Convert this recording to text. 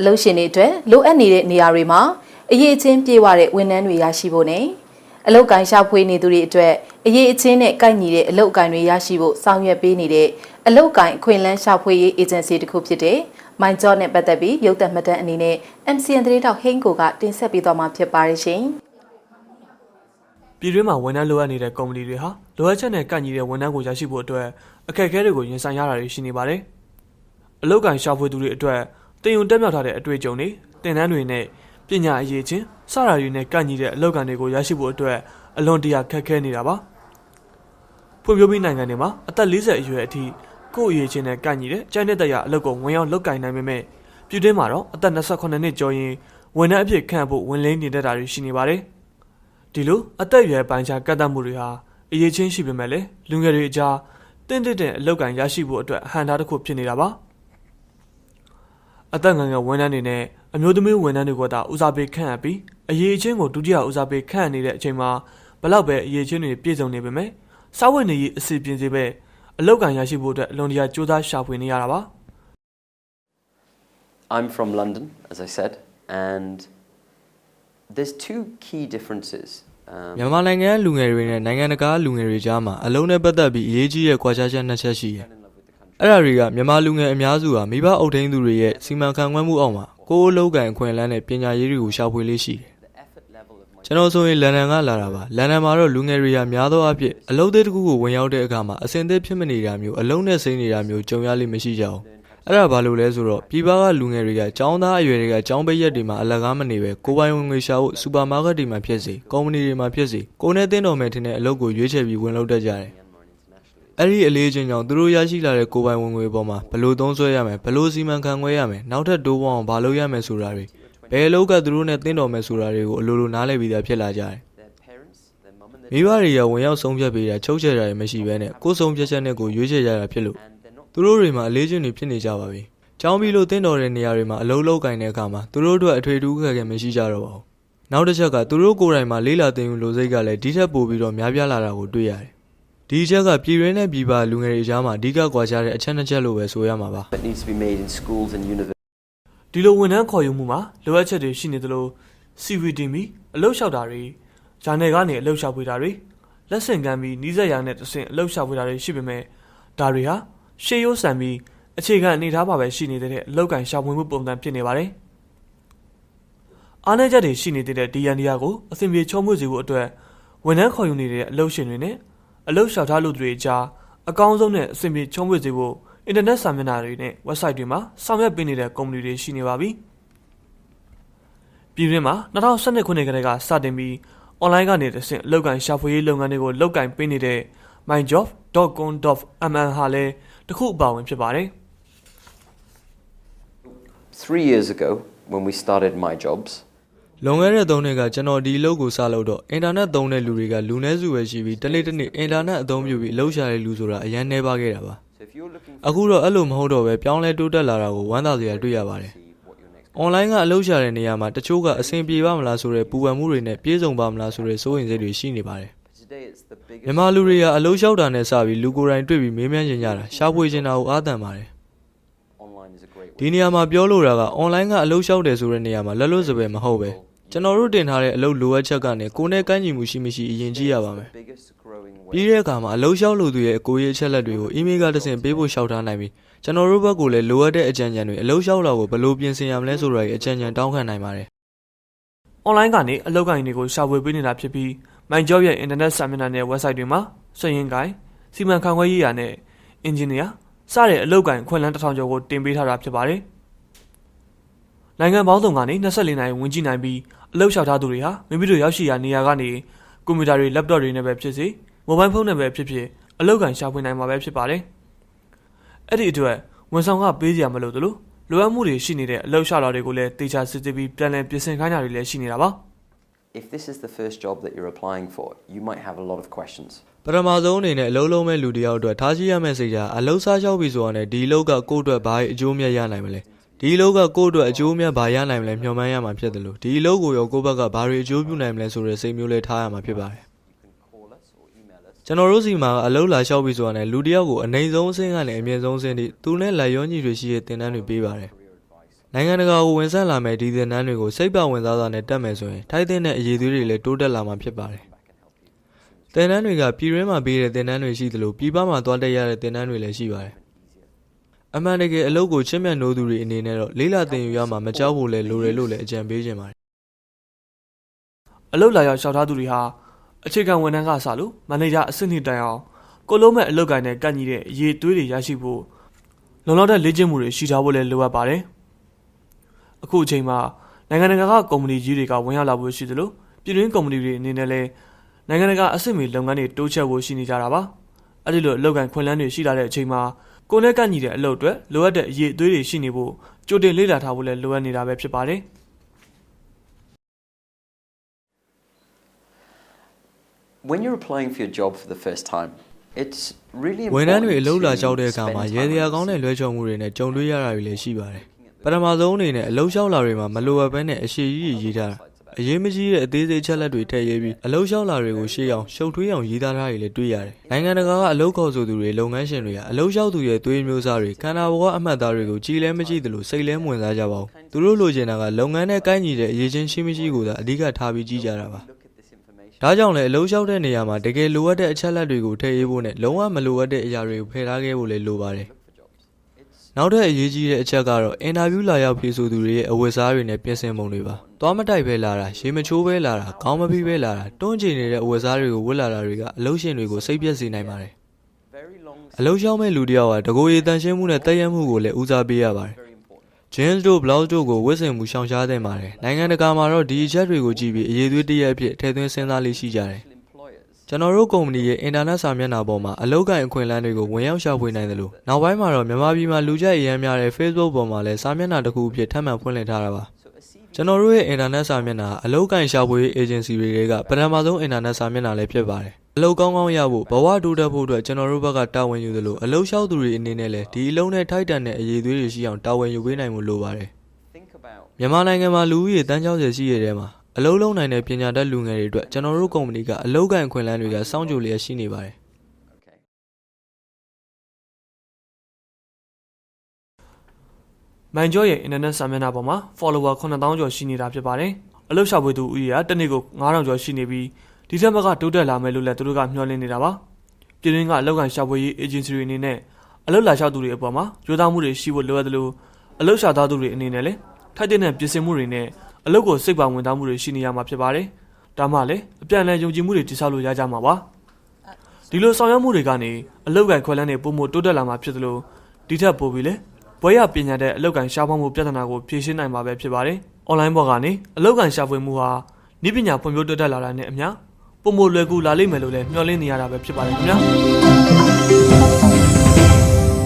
အလုပ်ရှင်တွေအတွက်လိုအပ်နေတဲ့နေရာတွေမှာအရေးအချင်းပြေဝတဲ့ဝန်ထမ်းတွေရရှိဖို့နဲ့အလုပ်ကိုင်ရှာဖွေနေသူတွေအတွက်အရေးအချင်းနဲ့ကိုက်ညီတဲ့အလုပ်ကိုင်တွေရရှိဖို့ဆောင်ရွက်ပေးနေတဲ့အလုပ်ကိုင်အခွင့်အလမ်းရှာဖွေရေးအေဂျင်စီတစ်ခုဖြစ်တဲ့ My Job နဲ့ပတ်သက်ပြီးရုပ်သံမှတ်တမ်းအနေနဲ့ MCN သတင်းတောက်ဟိန်းကိုကတင်ဆက်ပေးသွားမှာဖြစ်ပါတယ်ရှင်။ပြည်တွင်းမှာဝန်ထမ်းလိုအပ်နေတဲ့ကုမ္ပဏီတွေဟာလိုအပ်ချက်နဲ့ကန့်ညီတဲ့ဝန်ထမ်းကိုရရှိဖို့အတွက်အခက်အခဲတွေကိုရင်ဆိုင်ရတာတွေရှိနေပါတယ်။အလုပ်ကိုင်ရှာဖွေသူတွေအတွက် တင်ယူတက်မြောက်ထားတဲ့အတွေ့အကြုံတွေတင်နန်းတွေနဲ့ပညာအရေးချင်းစတာတွေနဲ့ကန့်ညီတဲ့အလုပ်ကန်တွေကိုရရှိဖို့အတွက်အလွန်တရာခက်ခဲနေတာပါ။ဖွံ့ဖြိုးပြီးနိုင်ငံတွေမှာအသက်40အရွယ်အထိကိုယ့်အရေးချင်းနဲ့ကန့်ညီတဲ့ကျန်းတဲ့တရားအလုပ်ကိုဝင်ရောက်လုပ်ကင်နိုင်ပေမဲ့ပြည်တွင်းမှာတော့အသက်28နှစ်ကျော်ရင်ဝန်ထမ်းအဖြစ်ခန့်ဖို့ဝင်လင်းနေတဲ့တာတွေရှိနေပါတယ်။ဒီလိုအသက်အရွယ်ပိုင်းခြားကန့်သတ်မှုတွေဟာအရေးချင်းရှိပေမဲ့လည်းလူငယ်တွေအကြားတင့်တဲ့တဲ့အလောက်ကန်ရရှိဖို့အတွက်အဟန့်တားတစ်ခုဖြစ်နေတာပါ အသက်ငယ်ငယ်ဝန်ထမ်းတွေနဲ့အမျိုးသမီးဝန်ထမ်းတွေကိုသာဦးစားပေးခန့်အပ်ပြီးအရေးချင်းကိုဒုတိယဦးစားပေးခန့်အပ်နေတဲ့အချိန်မှာဘလောက်ပဲအရေးချင်းတွေပြည့်စုံနေပေမဲ့စာဝတ်နေရေးအစီအပြင်စီပဲအလောက်ကန်ရရှိဖို့အတွက်အလွန်တရာကြိုးစားရှာဖွေနေရတာပါ I'm from London, as I said, and there's two key differences. Um, မြန်မာနိုင်ငံလူငယ်တွေနဲ့နိုင်ငံတကာလူငယ်တွေကြားမှာအလုံးနဲ့ပတ်သက်ပြီးအရေးကြီးတဲ့ကွာခြားချက်နှစ်ချက်ရှိတယ်။ အဲ့ဒါတွေကမြန်မာလူငယ်အများစုဟာမိဘအုပ်ထိန်းသူတွေရဲ့စီမံခန့်ခွဲမှုအောက်မှာကိုယ်အလုပ်ကန်အခွင့်အလမ်းနဲ့ပညာရေးတွေကိုရှာဖွေလေးရှိတယ် the effort level of my ။ကျွန်တော်ဆိုရင်လန်ဒန်ကလာတာပါ။လန်ဒန်မှာတော့လူငယ်တွေဟာများသောအားဖြင့်အလုပ်သစ်တစ်ခုကိုဝင်ရောက်တဲ့အခါမှာအဆင်သင့်ဖြစ်မနေတာမျိုးအလုံးနဲ့စိမ့်နေတာမျိုးကြုံရလိမ့်မရှိကြဘူး။အဲ့ဒါဘာလို့လဲဆိုတော့ပြည်ပကလူငယ်တွေကចောင်းသားအရွယ်တွေကចောင်းပိတ်ရက်တွေမှာအလကားမနေပဲကိုယ်ပိုင်ဝင်ငွေရှာဖို့စူပါမားကတ်တွေမှာဖြစ်စေကုမ္ပဏီတွေမှာဖြစ်စေကိုယ်နဲ့တင်းတော်မယ်ထင်တဲ့အလုပ်ကိုရွေးချယ်ပြီးဝင်လုပ်တတ်ကြတယ်။ အဲ့ဒီအလေးချင်းကြောင့်သူတို့ရရှိလာတဲ့ကိုယ်ပိုင်ဝင်ငွေပေါ်မှာဘယ်လို့သုံးစွဲရမယ်ဘယ်လို့စီမံခန့်ခွဲရမယ်နောက်ထပ်တိုးပေါအောင်ဘာလုပ်ရမယ်ဆိုတာတွေဘယ်အလုပ်ကသူတို့နဲ့တင်းတော်မယ်ဆိုတာတွေကိုအလိုလိုနားလည်ပြီးသားဖြစ်လာကြတယ် their parents, their mum and မိဘတွေကဝင်ရောက်ဆုံးဖြတ်ပေးတာချုပ်ချယ်တာတွေမရှိဘဲနဲ့ကိုယ်ဆုံးဖြတ်ချက်နဲ့ကိုယ်ရွေးချယ်ရတာဖြစ်လို့ and they're not သူတို့တွေမှာအလေးချင်းတွေဖြစ်နေကြပါပြီ။ကျောင်းပြီးလို့တင်းတော်တဲ့နေရာတွေမှာအလုပ်လုပ်ကင်တဲ့အခါမှာသူတို့တို့အထွေထူးခက်ခဲမရှိကြတော့ပါဘူး။နောက်တစ်ချက်ကသူတို့ကိုယ်တိုင်မှာလေးလာတင်ယူလို့စိတ်ကလည်းဒီထက်ပိုပြီးတော့များပြားလာတာကိုတွေ့ရတယ်။ ဒီအချက်ကပြည်ရင်းနဲ့ပြည်ပလူငယ်တွေအကြားမှာအဓိကကွာခြားတဲ့အချက်နှစ်ချက်လို့ပဲဆိုရမှာပါ။ that needs to be made in schools and universities. ဒီလိုဝန်ထမ်းခေါ်ယူမှုမှာလိုအပ်ချက်တွေရှိနေသလို CV တင်ပြီးအလုပ်လျှောက်တာတွေဂျာနယ်ကနေအလုပ်လျှောက်ပေးတာတွေလက်ဆင့်ကမ်းပြီးနှီးစက်ရနဲ့တဆင့်အလုပ်လျှောက်ပေးတာတွေရှိပေမဲ့ဒါတွေဟာရှေးရိုးဆန်ပြီးအခြေခံအနေထားပါပဲရှိနေတဲ့အလုပ်ကန်ရှာဖွေမှုပုံစံဖြစ်နေပါတယ်အားနည်းချက်တွေရှိနေသေးတဲ့ဒီယန်ဒီယာကိုအဆင်ပြေချုံးမွေ့စေဖို့အတွက်ဝန်ထမ်းခေါ်ယူနေတဲ့အလုပ်ရှင်တွေနဲ့ အလုပ်လျှောက်ထားလူတွေအကြားအကောင်းဆုံးနဲ့အဆင်ပြေချုံးမွေ့စေဖို့အင်တာနက်စာမျက်နှာတွေနဲ့ website တွေမှာဆောင်ရွက်ပေးနေတဲ့ကုမ္ပဏီတွေရှိနေပါပြီ။ပြည်တွင်းမှာ2012ခုနှစ်ကတည်းကစတင်ပြီး online ကနေတဆင့်အလုပ်ကိုင်ရှာဖွေရေးလုပ်ငန်းတွေကိုလုပ်ကိုင်ပေးနေတဲ့ myjob.com.mn ဟာလည်းတစ်ခုအပါဝင်ဖြစ်ပါတယ် Three years ago, when we started my jobs, လွန်ခဲ့တဲ့၃နှစ်ကကျွန်တော်ဒီအလုပ်ကိုစလုပ်တော့အင်တာနက်သုံးတဲ့လူတွေကလူနည်းစုပဲရှိပြီးတစ်နေ့တစ်နေ့အင်တာနက်အသုံးပြုပြီးအလုပ်ရှာတဲ့လူဆိုတာအရင်နှဲပါခဲ့တာပါ so if you're looking အခုတော့အဲ့လိုမဟုတ်တော့ပဲပြောင်းလဲတိုးတက်လာတာကိုဝမ်းသာစရာတွေ့ရပါတယ် to see what your next အွန်လိုင်းကအလုပ်ရှာတဲ့နေရာမှာတချို့ကအဆင်ပြေပါမလားဆိုတဲ့ပူပန်မှုတွေနဲ့ပြေဆုံးပါမလားဆိုတဲ့စိုးရိမ်စိတ်တွေရှိနေပါတယ် today, it's the biggest. မြန်မာလူတွေကအလုပ်လျှောက်တာနဲ့စပြီးလူကိုယ်တိုင်တွေ့ပြီးမေးမြန်းချင်ကြတာရှာဖွေချင်တာကိုအားတန်ပါတယ် Online is a great way. ဒီနေရာမှာပြောလို့တာကအွန်လိုင်းကအလုပ်လျှောက်တယ်ဆိုတဲ့နေရာမှာလက်လွတ်စပယ်မဟုတ်ပဲ ကျွန်တော်တို့တင်ထားတဲ့အလုပ်လိုအပ်ချက်ကနေကိုယ်နဲ့ကန့်ညီမှုရှိမရှိအရင်ကြည့်ရပါမယ် The biggest growing way. ပြီးတဲ့အခါမှာအလုပ်လျှောက်လို့သူရဲ့အကိုရေးအချက်လက်တွေကိုအီးမေးလ်ကတဆင့်ပေးဖို့လျှောက်ထားနိုင်ပြီးကျွန်တော်တို့ဘက်ကလည်းလိုအပ်တဲ့အကြံဉာဏ်တွေအလုပ်လျှောက်တာကိုဘယ်လိုပြင်ဆင်ရမလဲဆိုတာရဲ့အကြံဉာဏ်တောင်းခံနိုင်ပါတယ်။ online ကနေအလုပ်ကိုင်တွေကိုရှာဖွေပေးနေတာဖြစ်ပြီး myjob ရဲ့ internet စာမျက်နှာနဲ့ website တွေမှာစည်ရင်ကိုင်စီမံခန့်ခွဲရေးရာနဲ့ engineer စတဲ့အလုပ်ကိုင်အခွင့်အလမ်းတစ်ထောင်ကျော်ကိုတင်ပေးထားတာဖြစ်ပါတယ်။ နိုင်ငံပေါင်းစုံကနေ24နိုင်ဝင်ကြည့်နိုင်ပြီးအလုပ်လျှောက်ထားသူတွေဟာမိမိတို့ရောက်ရှိရာနေရာကနေကွန်ပျူတာတွေ laptop တွေနဲ့ပဲဖြစ်စေမိုဘိုင်းဖုန်းနဲ့ပဲဖြစ်ဖြစ်အလုပ်ကိုင်ရှာဖွေနိုင်မှာပဲဖြစ်ပါတယ်။အဲ့ဒီအတွက်ဝန်ဆောင်ကပေးစရာမလိုသလိုလိုအပ်မှုတွေရှိနေတဲ့အလုပ်ရှာတာတွေကိုလည်းတေချာစစ်စစ်ပြီးပြန်လည်ပြင်ဆင်ခိုင်းတာတွေလည်းရှိနေတာပါ။ If this is the first job that you're applying for, you might have a lot of questions. ပထမဆုံးအနေနဲ့အလုပ်လုံးမဲ့လူတစ်ယောက်အတွက်ထားရှိရမယ့်စိတ်ဓာတ်အလုပ်စားလျှောက်ပြီဆိုတာနဲ့ဒီအလုပ်ကကိုယ့်အတွက်ဘာအကျိုးမြတ်ရနိုင်မလဲ ဒီအလုပ်ကကိုယ့်အတွက်အကျိုးမြတ်ဘာရနိုင်မလဲမျှော်မှန်းရမှာဖြစ်တယ်လို့ဒီအလုပ်ကိုရောကိုယ့်ဘက်ကဘာတွေအကျိုးပြုနိုင်မလဲဆိုတဲ့စိတ်မျိုးလေးထားရမှာဖြစ်ပါတယ် You can call us or email us. ကျွန်တော်တို့စီမှာအလုပ်လာလျှောက်ပြီဆိုတာနဲ့လူတစ်ယောက်ကိုအနိုင်ဆုံးအဆင့်ကနေအမြင့်ဆုံးအဆင့်ထိသူနဲ့လက်ရောညီတွေရှိတဲ့သင်တန်းတွေပေးပါတယ်နိုင်ငံတကာကိုဝင်ဆက်လာမဲ့ဒီသင်တန်းတွေကိုစိတ်ပါဝင်စားစွာနဲ့တက်မယ်ဆိုရင်ထိုက်တဲ့အရေးသွေးတွေလည်းတိုးတက်လာမှာဖြစ်ပါတယ်သင်တန်းတွေကပြည်တွင်းမှာပေးတဲ့သင်တန်းတွေရှိသလိုပြည်ပမှာသွားတက်ရတဲ့သင်တန်းတွေလည်းရှိပါတယ် အမှန်တကယ်အလုပ်ကိုချင့်မြတ်နိုးသူတွေအနေနဲ့တော့လေးလာသင်ယူရမှာမကြောက်ဖို့လည်းလိုတယ်လို့လည်းအကြံပေးခြင်းပါတယ်အလုပ်လာရောက်လျှောက်ထားသူတွေဟာအခြေခံဝန်ထမ်းကစလို့မန်နေဂျာအဆင့်နှိတိုင်အောင်ကိုလုံးမဲ့အလုပ်ကိုင်နဲ့ကန့်ညီတဲ့အရေးသွေးတွေရရှိဖို့လုံလောက်တဲ့လေ့ကျင့်မှုတွေရှိထားဖို့လည်းလိုအပ်ပါတယ်။အခုအချိန်မှာနိုင်ငံတကာကကုမ္ပဏီကြီးတွေကဝင်ရောက်လာဖို့ရှိသလိုပြည်တွင်းကုမ္ပဏီတွေအနေနဲ့လည်းနိုင်ငံတကာအဆင့်မီလုပ်ငန်းတွေတိုးချဲ့ဖို့ရှိနေကြတာပါ။အဲဒီလိုအလုပ်ကိုင်ခွင့်လန်းတွေရှိလာတဲ့အချိန်မှာ ကိုယ်နဲ့ကန့်ညီတဲ့အလုပ်တွေလိုအပ်တဲ့အရေးအသွေးတွေရှိနေဖို့ကြိုတင်လေ့လာထားဖို့လည်းလိုအပ်နေတာပဲဖြစ်ပါတယ်။ When you're applying for your job for the first time, it's really ဝန် important ထမ်းတွေအလုပ်လာလျှောက်တဲ့ to အခါမှာ spend ရဲ time စရာကောင်းတဲ့လွှဲချော်မှုတွေနဲ့ကြုံတွေ့ရတာတွေလည်းရှိပါတယ်ပထမဆုံးအနေနဲ့အလုပ်လျှောက်လာတွေမှာမလိုအပ်ဘဲနဲ့အရှိကြီးရေးထားတာ အရေးမကြီးတဲ့အသေးစိတ်ချက်လက်တွေထည့်ရေးပြီးအလုပ်လျှောက်လာတွေကိုရှေ့အောင်ရှုပ်ထွေးအောင်ရေးသားထားတွေလည်းတွေ့ရတယ်နိုင်ငံတကာကအလုပ်ခေါ်ဆိုသူတွေလုပ်ငန်းရှင်တွေကအလုပ်လျှောက်သူရဲ့သွေးမျိုးစားတွေခန္ဓာဘောကအမှတ်အသားတွေကိုကြည်လဲမကြည့်သလိုစိတ်လဲမဝင်စားကြပါဘူးသူတို့လိုချင်တာကလုပ်ငန်းနဲ့ကိုက်ညီတဲ့အရေးချင်းရှိမရှိကိုသာအဓိကထားပြီးကြည့်ကြတာပါဒါကြောင့်လည်းအလုံးလျှောက်တဲ့နေရာမှာတကယ်လိုအပ်တဲ့အချက်လက်တွေကိုထည့်ရေးဖို့နဲ့လုံးဝမလိုအပ်တဲ့အရာတွေကိုဖယ်ထားခဲ့ဖို့လည်းလိုပါတယ်။ နောက်ထပ်အရေးကြီးတဲ့အချက်ကတော့အင်တာဗျူးလာရောက်ဖြေဆိုသူတွေရဲ့အဝတ်အစားတွေနဲ့ပြင်ဆင်ပုံတွေပါ။သွားမတိုက်ပဲလာတာ၊ရေမချိုးပဲလာတာ၊ခေါင်းမပြီးပဲလာတာတွန်းချင်နေတဲ့အဝတ်အစားတွေကိုဝတ်လာတာတွေကအလုပ်ရှင်တွေကိုစိတ်ပြည့်စေနိုင်ပါတယ် Very long ။အလုပ်လျှောက်မဲ့လူတစ်ယောက်ကတကိုယ်ရည်တန်ရှင်းမှုနဲ့တည့်ရမှုကိုလည်းဦးစားပေးရပါတယ်။ very important. jeans တို့ blouse တို့ကိုဝတ်ဆင်မှုရှောင်ရှားသင့်ပါတယ်။နိုင်ငံတကာမှာတော့ဒီအချက်တွေကိုကြည့်ပြီးအရေးသွေးတရက်အဖြစ်ထည့်သွင်းစဉ်းစားလေးရှိကြတယ်။ Employers ကျွန်တော်တို့ကုမ္ပဏီရဲ့အင်တာနက်စာမျက်နှာပေါ်မှာအလုပ်ကိုင်အခွင့်အလမ်းတွေကိုဝင်ရောက်ရှာဖွေနိုင်တယ်လို့နောက်ပိုင်းမှာတော့မြန်မာပြည်မှာလူကြိုက်အရမ်းများတဲ့ Facebook ပေါ်မှာလည်းစာမျက်နှာတစ်ခုအဖြစ်ထပ်မံဖွင့်လှစ်ထားတာပါ so a CV ကျွန်တော်တို့ရဲ့အင်တာနက်စာမျက်နှာဟာအလုပ်ကိုင်ရှာဖွေရေး agency တွေကပထမဆုံးအင်တာနက်စာမျက်နှာလည်းဖြစ်ပါတယ်အလုပ်ကောင်းကောင်းရဖို့ဘဝတိုးတက်ဖို့အတွက်ကျွန်တော်တို့ဘက်ကတာဝန်ယူသလိုအလုပ်လျှောက်သူတွေအနေနဲ့လည်းဒီအလုံးနဲ့ထိုက်တန်တဲ့အရေးသွေးတွေရှိအောင်တာဝန်ယူပေးနိုင်မှုလိုပါတယ် think about မြန်မာနိုင်ငံမှာလူဦးရေတန်း60ရှိရတဲ့မှာ အလုပ်လုံးနိုင်တဲ့ပညာတတ်လူငယ်တွေအတွက်ကျွန်တော်တို့ကုမ္ပဏီကအလုပ်ကိုင်အခွင့်အလမ်းတွေကစောင့်ကြိုလျက်ရှိနေပါတယ် okay. မိုင်ကျော်ရဲ့ internet စာမျက်နှာပေါ်မှာ follower 9000ကျော်ရှိနေတာဖြစ်ပါတယ်။အလုပ်ရှာဖွေသူဦးရေကတစ်နေ့ကို9000ကျော်ရှိနေပြီးဒီထက်မကတိုးတက်လာမယ်လို့လည်းသူတို့ကမျှော်လင့်နေတာပါ။ပြည်တွင်းကအလုပ်ကန်ရှာဖွေရေး agency တွေအနေနဲ့အလုပ်လာလျှောက်သူတွေအပေါ်မှာကြိုးစားမှုတွေရှိဖို့လိုအပ်တယ်လို့အလုပ်ရှာသားသူတွေအနေနဲ့လည်းထိုက်တဲ့ပြင်ဆင်မှုတွေနဲ့ အလုပ်ကိုစိတ်ပါဝင်စားမှုတွေရှိနေရမှာဖြစ်ပါတယ်။ဒါမှလည်းအပြန်အလှန်ယုံကြည်မှုတွေတည်ဆောက်လို့ရကြမှာပါ။ဒီလိုဆောင်ရွက်မှုတွေကနေအလုပ်ကန်ခွဲလန်းတွေပုံမတိုးတက်လာမှာဖြစ်သလိုဒီထက်ပိုပြီးလည်းဘွဲရပညာတဲ့အလောက်ကန်ရှားဖွေမှုပြဿနာကိုဖြေရှင်းနိုင်မှာပဲဖြစ်ပါတယ်။ online ဘောကနေအလောက်ကန်ရှာဖွေမှုဟာဤပညာဖွံ့ဖြိုးတိုးတက်လာတာနဲ့အမျှပုံမလွယ်ကူလာလိမ့်မယ်လို့လည်းမျှော်လင့်နေရတာပဲဖြစ်ပါတယ်ခင်ဗျာ။